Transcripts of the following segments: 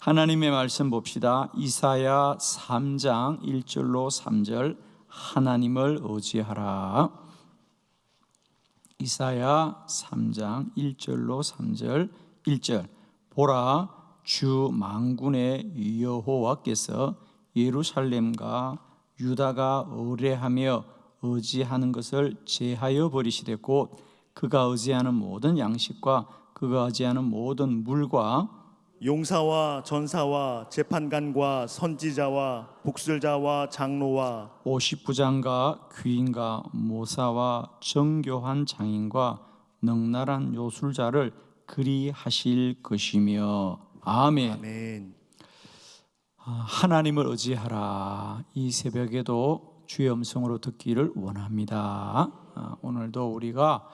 하나님의 말씀 봅시다. 이사야 3장 1절로 3절 하나님을 의지하라. 이사야 3장 1절로 3절 1절 보라 주 만군의 여호와께서 예루살렘과 유다가 의뢰하며 의지하는 것을 제하여 버리시되 곧 그가 의지하는 모든 양식과 그가 의지하는 모든 물과 용사와 전사와 재판관과 선지자와 복술자와 장로와 오십부장과 귀인과 모사와 정교한 장인과 능랄한 요술자를 그리하실 것이며 아멘. 아멘. 아, 하나님을 의지하라. 이 새벽에도 주의 음성으로 듣기를 원합니다. 아, 오늘도 우리가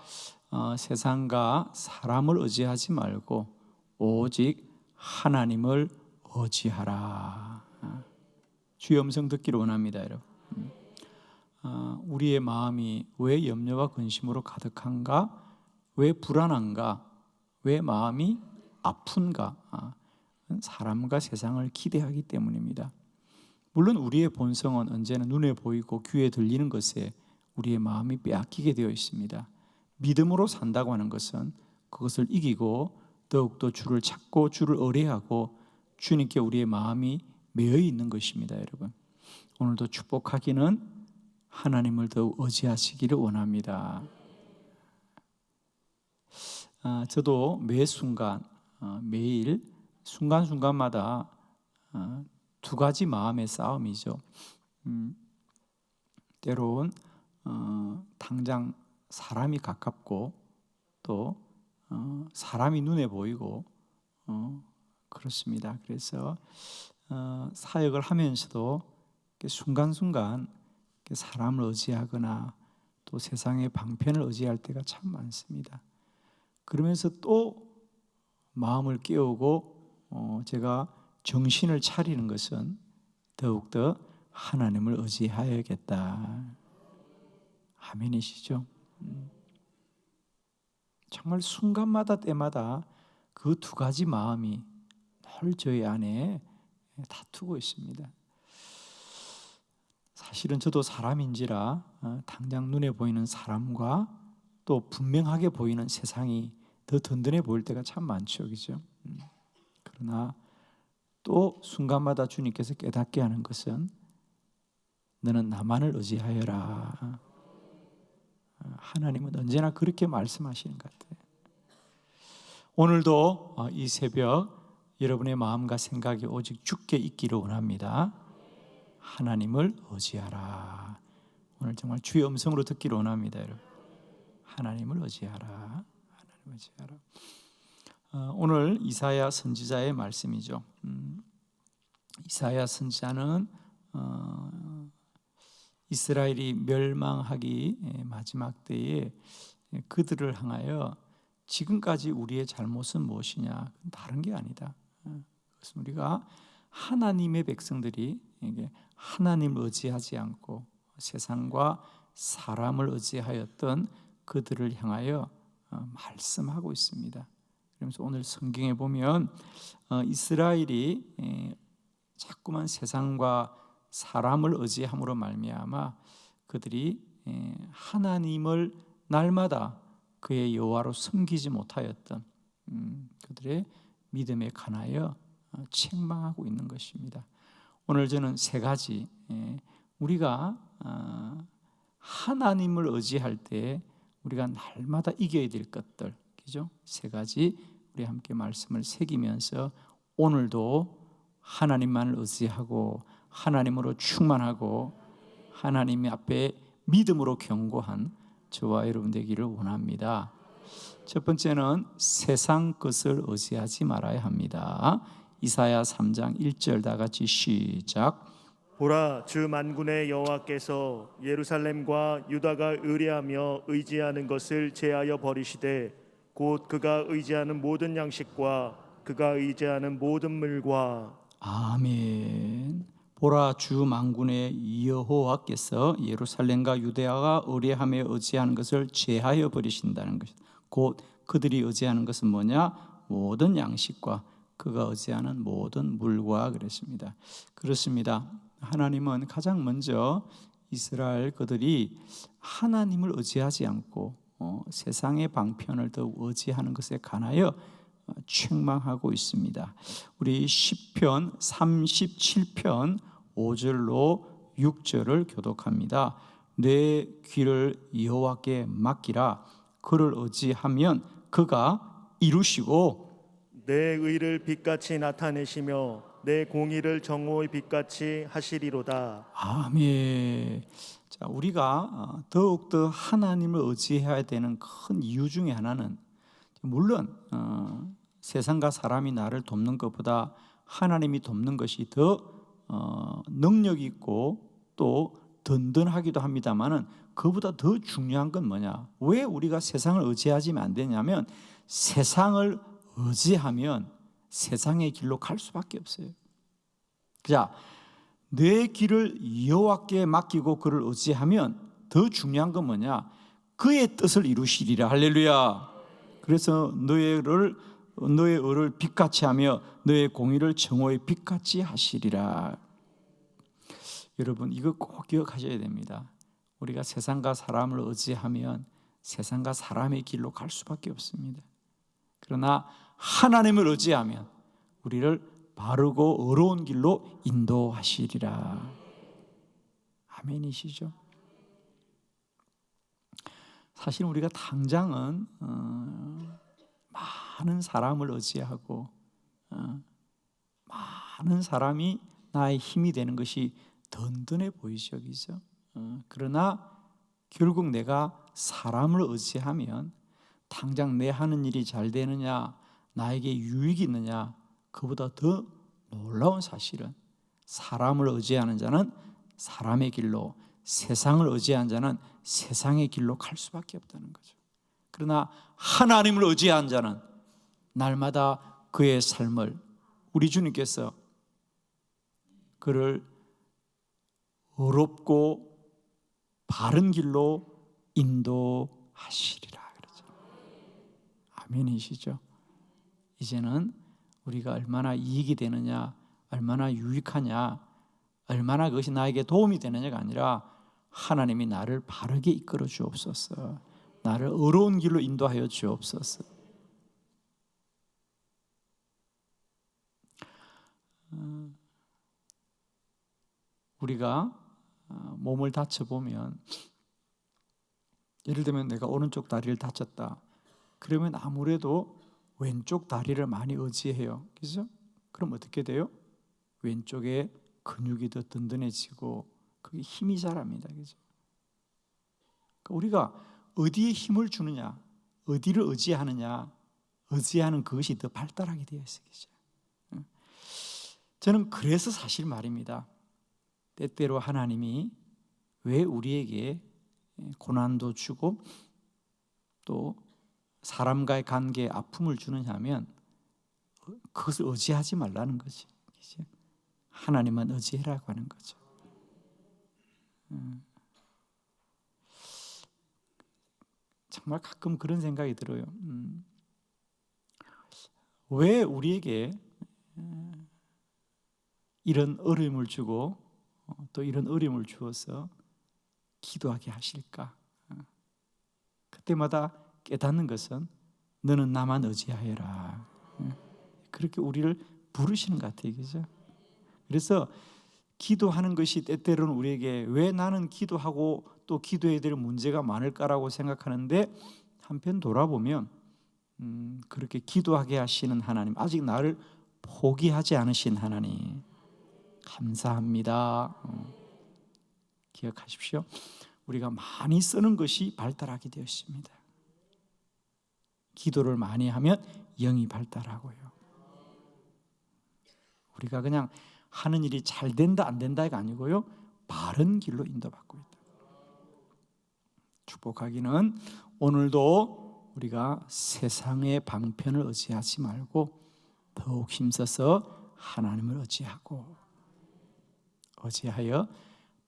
어, 세상과 사람을 의지하지 말고 오직 하나님을 의지하라. 아, 주의 음성 듣기를 원합니다, 여러분. 음. 아, 우리의 마음이 왜 염려와 근심으로 가득한가? 왜 불안한가? 왜 마음이 아픈가? 아, 사람과 세상을 기대하기 때문입니다. 물론 우리의 본성은 언제나 눈에 보이고 귀에 들리는 것에 우리의 마음이 빼앗기게 되어 있습니다. 믿음으로 산다고 하는 것은 그것을 이기고 더욱더 주를 찾고 주를 의뢰하고 주님께 우리의 마음이 매여 있는 것입니다, 여러분. 오늘도 축복하기는 하나님을 더욱 의지하시기를 원합니다. 아, 저도 매 순간 어, 매일 순간순간마다 어, 두 가지 마음의 싸움이죠. 음, 때로는 어, 당장 사람이 가깝고 또 어, 사람이 눈에 보이고 어, 그렇습니다. 그래서 어, 사역을 하면서도 순간순간 사람을 의지하거나 또 세상의 방편을 의지할 때가 참 많습니다. 그러면서 또 마음을 깨우고 어, 제가 정신을 차리는 것은 더욱더 하나님을 의지하여야겠다. 아멘이시죠? 음. 정말 순간마다 때마다 그 두 가지 마음이 늘 저희 안에 다투고 있습니다. 사실은 저도 사람인지라 어, 당장 눈에 보이는 사람과 또 분명하게 보이는 세상이 더 든든해 보일 때가 참 많죠, 그죠? 음. 그러나 또 순간마다 주님께서 깨닫게 하는 것은 너는 나만을 의지하여라. 하나님은 언제나 그렇게 말씀하시는 것 같아요. 오늘도 어, 이 새벽 여러분의 마음과 생각이 오직 주께 있기를 원합니다. 하나님을 의지하라. 오늘 정말 주의 음성으로 듣기를 원합니다, 여러분. 하나님을 의지하라. 하나님을 의지하라. 어, 오늘 이사야 선지자의 말씀이죠. 음, 이사야 선지자는 어, 이스라엘이 멸망하기 예, 마지막 때에 그들을 향하여 지금까지 우리의 잘못은 무엇이냐? 다른 게 아니다. 어, 그것은 우리가 하나님의 백성들이 이게 하나님을 의지하지 않고 세상과 사람을 의지하였던 그들을 향하여 어, 말씀하고 있습니다. 그러면서 오늘 성경에 보면 어, 이스라엘이 에, 자꾸만 세상과 사람을 의지함으로 말미암아 그들이 에, 하나님을 날마다 그의 여호와로 섬기지 못하였던 음, 그들의 믿음에 관하여 어, 책망하고 있는 것입니다. 오늘 저는 세 가지 에, 우리가 어, 하나님을 의지할 때 우리가 날마다 이겨야 될 것들, 그죠? 세 가지 우리 함께 말씀을 새기면서 오늘도 하나님만을 의지하고 하나님으로 충만하고 하나님 앞에 믿음으로 경고한 저와 여러분 되기를 원합니다. 첫 번째는 세상 것을 의지하지 말아야 합니다. 이사야 3장 1절 다 같이 시작. 보라 주 만군의 여호와께서 예루살렘과 유다가 의뢰하며 의지하는 것을 제하여 버리시되 곧 그가 의지하는 모든 양식과 그가 의지하는 모든 물과 아멘. 보라 주 만군의 여호와께서 예루살렘과 유대아가 의뢰하며 의지하는 것을 제하여 버리신다는 것. 곧 그들이 의지하는 것은 뭐냐? 모든 양식과 그가 의지하는 모든 물과 그랬습니다. 그렇습니다. 하나님은 가장 먼저 이스라엘 그들이 하나님을 의지하지 않고 어, 세상의 방편을 더욱 의지하는 것에 관하여 어, 책망하고 있습니다. 우리 시편 37편 5절로 6절을 교독합니다. 내 귀를 여호와께 맡기라 그를 의지하면 그가 이루시고 내 의를 빛같이 나타내시며 내 공의를 정오의 빛같이 하시리로다. 아멘. 자, 우리가 어, 더욱더 하나님을 의지해야 되는 큰 이유 중에 하나는 물론 어, 세상과 사람이 나를 돕는 것보다 하나님이 돕는 것이 더 어, 능력 있고 또 든든하기도 합니다만은 그보다 더 중요한 건 뭐냐? 왜 우리가 세상을 의지하지 안 되냐면 세상을 의지하면 세상의 길로 갈 수밖에 없어요. 자, 내 길을 여호와께 맡기고 그를 의지하면 더 중요한 건 뭐냐? 그의 뜻을 이루시리라. 할렐루야. 그래서 너희를 너의 의를 빛같이 하며 너의 공의를 정오의 빛같이 하시리라. 여러분 이거 꼭 기억하셔야 됩니다. 우리가 세상과 사람을 의지하면 세상과 사람의 길로 갈 수밖에 없습니다. 그러나 하나님을 의지하면 우리를 바르고 의로운 길로 인도하시리라. 아멘이시죠? 사실 우리가 당장은 어, 많은 사람을 의지하고 어, 많은 사람이 나의 힘이 되는 것이 든든해 보이죠, 그죠? 어, 그러나 결국 내가 사람을 의지하면 당장 내 하는 일이 잘 되느냐, 나에게 유익이 있느냐, 그보다 더 놀라운 사실은 사람을 의지하는 자는 사람의 길로, 세상을 의지한 자는 세상의 길로 갈 수밖에 없다는 거죠. 그러나 하나님을 의지한 자는 날마다 그의 삶을 우리 주님께서 그를 의롭고 바른 길로 인도하시리라 그러죠. 아멘이시죠? 이제는 우리가 얼마나 이익이 되느냐, 얼마나 유익하냐, 얼마나 그것이 나에게 도움이 되느냐가 아니라 하나님이 나를 바르게 이끌어 주옵소서. 나를 의로운 길로 인도하여 주옵소서. 어, 우리가 어, 몸을 다쳐 보면 예를 들면 내가 오른쪽 다리를 다쳤다. 그러면 아무래도 왼쪽 다리를 많이 의지해요. 그죠? 그럼 어떻게 돼요? 왼쪽에 근육이 더 든든해지고 그게 힘이 자랍니다. 그죠? 그러니까 우리가 어디에 힘을 주느냐, 어디를 의지하느냐, 의지하는 그것이 더 발달하게 되어. 그죠? 저는 그래서 사실 말입니다. 때때로 하나님이 왜 우리에게 고난도 주고 또 사람과의 관계에 아픔을 주느냐 하면 그것을 의지하지 말라는 거지. 하나님만 의지해라고 하는 거죠. 음. 정말 가끔 그런 생각이 들어요. 음. 왜 우리에게 이런 어려움을 주고 어, 또 이런 어려움을 주어서 기도하게 하실까? 어. 그때마다 깨닫는 것은 너는 나만 의지하여라. 어. 그렇게 우리를 부르시는 것 같아요, 그죠? 그래서 기도하는 것이 때때로는 우리에게 왜 나는 기도하고 또 기도해야 될 문제가 많을까라고 생각하는데 한편 돌아보면 음, 그렇게 기도하게 하시는 하나님 아직 나를 포기하지 않으신 하나님 감사합니다. 어, 기억하십시오. 우리가 많이 쓰는 것이 발달하게 되었습니다. 기도를 많이 하면 영이 발달하고요. 우리가 그냥 하는 일이 잘 된다 안 된다가 아니고요. 바른 길로 인도받고 있다. 축복하기는 오늘도 우리가 세상의 방편을 의지하지 말고 더욱 힘써서 하나님을 의지하고 의지하여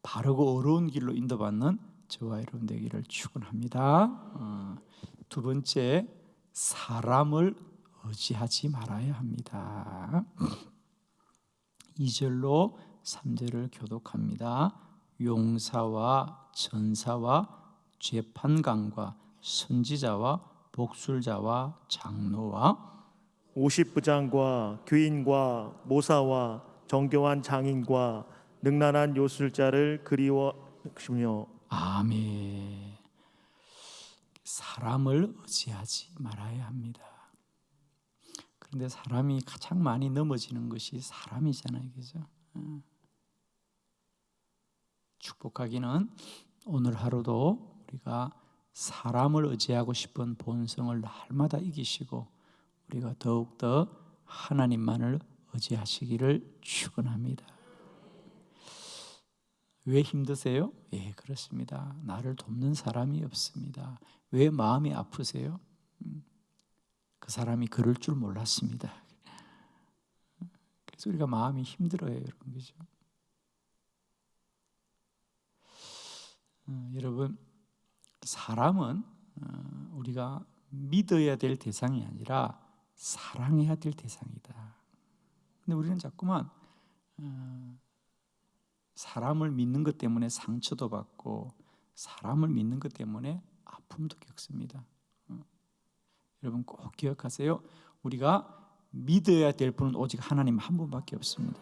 바르고 어려운 길로 인도받는 저와 여러분 되기를 축원합니다. 어, 두 번째 사람을 의지하지 말아야 합니다. 2절로 3절을 교독합니다. 용사와 전사와 재판관과 선지자와 복술자와 장로와 50부장과 귀인과 모사와 정교한 장인과 능란한 요술자를 그리워하시며 아멘. 사람을 의지하지 말아야 합니다. 그런데 사람이 가장 많이 넘어지는 것이 사람이잖아요, 그죠? 어. 축복하기는 오늘 하루도 우리가 사람을 의지하고 싶은 본성을 날마다 이기시고 우리가 더욱 더 하나님만을 의지하시기를 축원합니다. 왜 힘드세요? 예, 그렇습니다. 나를 돕는 사람이 없습니다. 왜 마음이 아프세요? 음, 그 사람이 그럴 줄 몰랐습니다. 그래서 우리가 마음이 힘들어요, 여러분. 그죠? 어, 여러분, 사람은 어, 우리가 믿어야 될 대상이 아니라 사랑해야 될 대상이다. 근데 우리는 자꾸만 어, 사람을 믿는 것 때문에 상처도 받고 사람을 믿는 것 때문에 아픔도 겪습니다. 어. 여러분 꼭 기억하세요. 우리가 믿어야 될 분은 오직 하나님 한 분밖에 없습니다.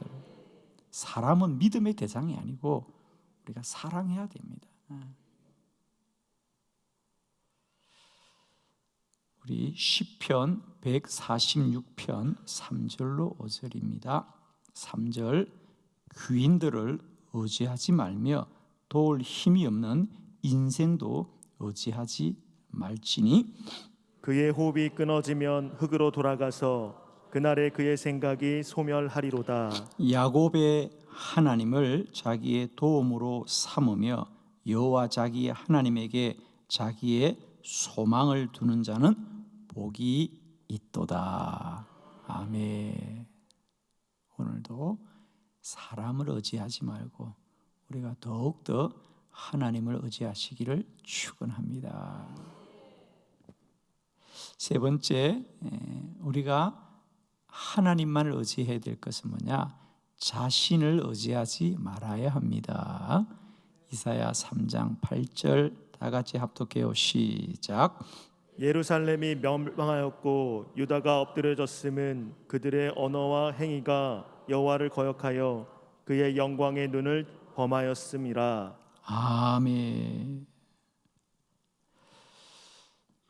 사람은 믿음의 대상이 아니고 우리가 사랑해야 됩니다. 어. 우리 시편 146편 3절로 5절입니다. 3절 귀인들을 의지하지 말며 도울 힘이 없는 인생도 의지하지 말지니 그의 호흡이 끊어지면 흙으로 돌아가서 그날에 그의 생각이 소멸하리로다. 야곱의 하나님을 자기의 도움으로 삼으며 여호와 자기 하나님에게 자기의 소망을 두는 자는 복이 있도다. 아멘. 오늘도 사람을 의지하지 말고 우리가 더욱더 하나님을 의지하시기를 축원합니다. 세 번째, 에, 우리가 하나님만을 의지해야 될 것은 뭐냐? 자신을 의지하지 말아야 합니다. 이사야 3장 8절 다 같이 합독해요. 시작. 예루살렘이 멸망하였고 유다가 엎드려졌음은 그들의 언어와 행위가 여호와를 거역하여 그의 영광의 눈을 범하였음이라. 아멘.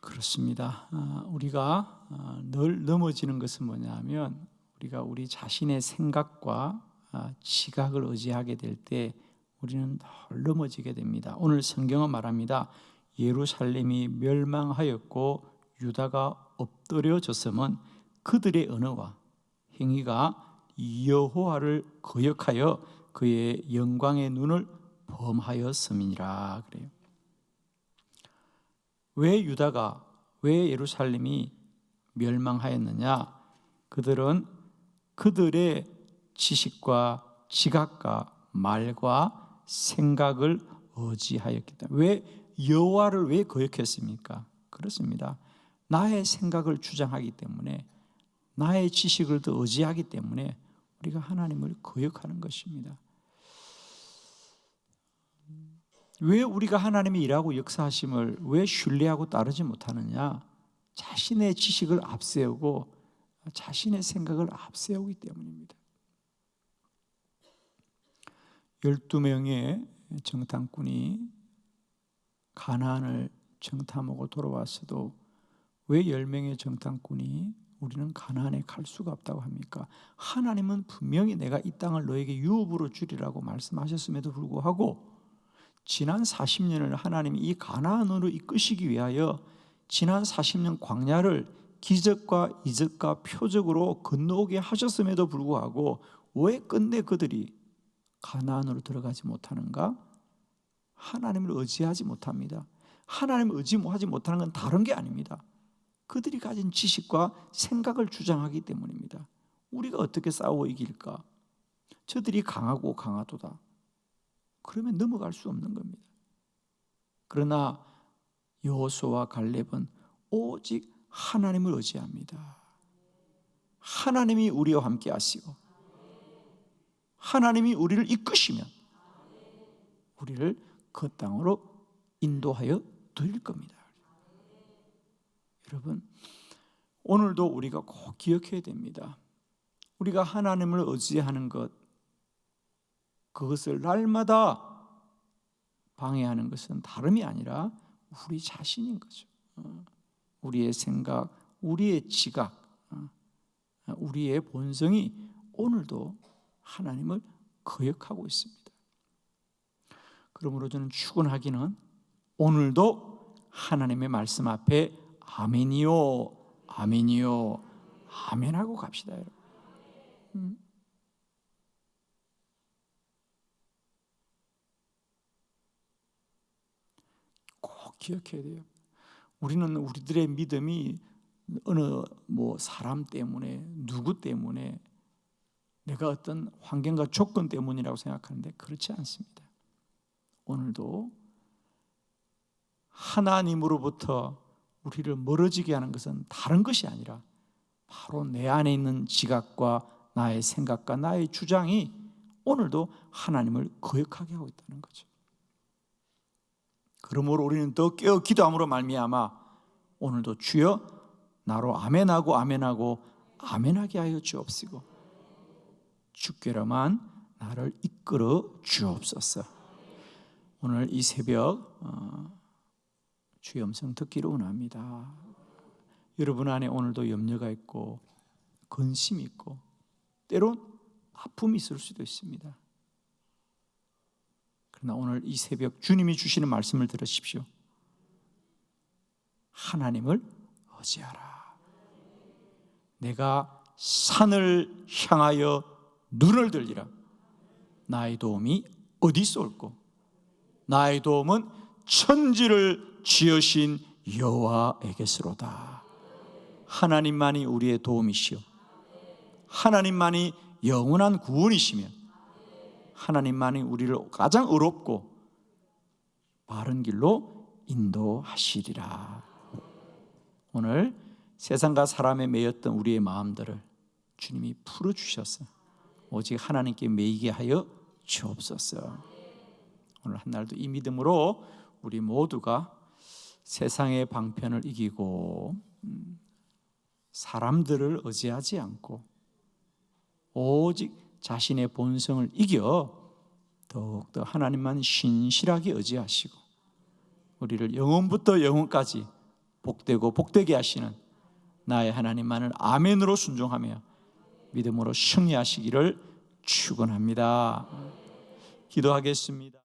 그렇습니다. 아, 우리가 아, 늘 넘어지는 것은 뭐냐면 우리가 우리 자신의 생각과 아, 지각을 의지하게 될 때 우리는 늘 넘어지게 됩니다. 오늘 성경은 말합니다. 예루살렘이 멸망하였고 유다가 엎드려졌음은 그들의 언어와 행위가 여호와를 거역하여 그의 영광의 눈을 범하였음이니라 그래요. 왜 유다가 왜 예루살렘이 멸망하였느냐? 그들은 그들의 지식과 지각과 말과 생각을 의지하였기 때문에 왜 여호와를 왜 거역했습니까? 그렇습니다. 나의 생각을 주장하기 때문에 나의 지식을 더 의지하기 때문에 우리가 하나님을 거역하는 것입니다. 왜 우리가 하나님이 일하고 역사하심을 왜 신뢰하고 따르지 못하느냐? 자신의 지식을 앞세우고 자신의 생각을 앞세우기 때문입니다. 12명의 정탐꾼이 가나안을 정탐하고 돌아왔어도 왜 10명의 정탐꾼이 우리는 가나안에 갈 수가 없다고 합니까? 하나님은 분명히 내가 이 땅을 너에게 유업으로 주리라고 말씀하셨음에도 불구하고 지난 40년을 하나님이 이 가나안으로 이끄시기 위하여 지난 40년 광야를 기적과 이적과 표적으로 건너오게 하셨음에도 불구하고 왜 끝내 그들이 가나안으로 들어가지 못하는가? 하나님을 의지하지 못합니다. 하나님을 의지하지 못하는 건 다른 게 아닙니다. 그들이 가진 지식과 생각을 주장하기 때문입니다. 우리가 어떻게 싸워 이길까? 저들이 강하고 강하도다. 그러면 넘어갈 수 없는 겁니다. 그러나 여호수와 갈렙은 오직 하나님을 의지합니다. 하나님이 우리와 함께 하시고 하나님이 우리를 이끄시면 우리를 그 땅으로 인도하여 드릴 겁니다. 여러분, 오늘도 우리가 꼭 기억해야 됩니다. 우리가 하나님을 의지하는 것, 그것을 날마다 방해하는 것은 다름이 아니라 우리 자신인 거죠. 어, 우리의 생각, 우리의 지각, 어, 우리의 본성이 오늘도 하나님을 거역하고 있습니다. 그러므로 저는 출근하기는 오늘도 하나님의 말씀 앞에 아멘이요, 아멘이요, 아멘하고 갑시다, 여러분. 음. 꼭 기억해야 돼요. 우리는 우리들의 믿음이 어느 뭐 사람 때문에 누구 때문에 내가 어떤 환경과 조건 때문이라고 생각하는데 그렇지 않습니다. 오늘도 하나님으로부터 우리를 멀어지게 하는 것은 다른 것이 아니라 바로 내 안에 있는 지각과 나의 생각과 나의 주장이 오늘도 하나님을 거역하게 하고 있다는 거죠. 그러므로 우리는 더 깨어 기도함으로 말미암아 오늘도 주여 나로 아멘하고 아멘하고 아멘하게 하여 주옵시고 주께로만 나를 이끌어 주옵소서. 오늘 이 새벽 어, 주의 음성 듣기를 원합니다. 여러분 안에 오늘도 염려가 있고 근심이 있고 때론 아픔이 있을 수도 있습니다. 그러나 오늘 이 새벽 주님이 주시는 말씀을 들으십시오. 하나님을 의지하라. 내가 산을 향하여 눈을 들리라. 나의 도움이 어디서 올고 나의 도움은 천지를 지으신 여호와에게서로다. 하나님만이 우리의 도움이시요. 하나님만이 영원한 구원이시며 하나님만이 우리를 가장 의롭고 바른 길로 인도하시리라. 오늘 세상과 사람에 매였던 우리의 마음들을 주님이 풀어 주셔서 오직 하나님께 매이게 하여 주옵소서. 오늘 한 날도 이 믿음으로 우리 모두가 세상의 방편을 이기고 음, 사람들을 의지하지 않고 오직 자신의 본성을 이겨 더욱더 하나님만 신실하게 의지하시고 우리를 영원부터 영원까지 복되고 복되게 하시는 나의 하나님만을 아멘으로 순종하며 믿음으로 승리하시기를 축원합니다. 기도하겠습니다.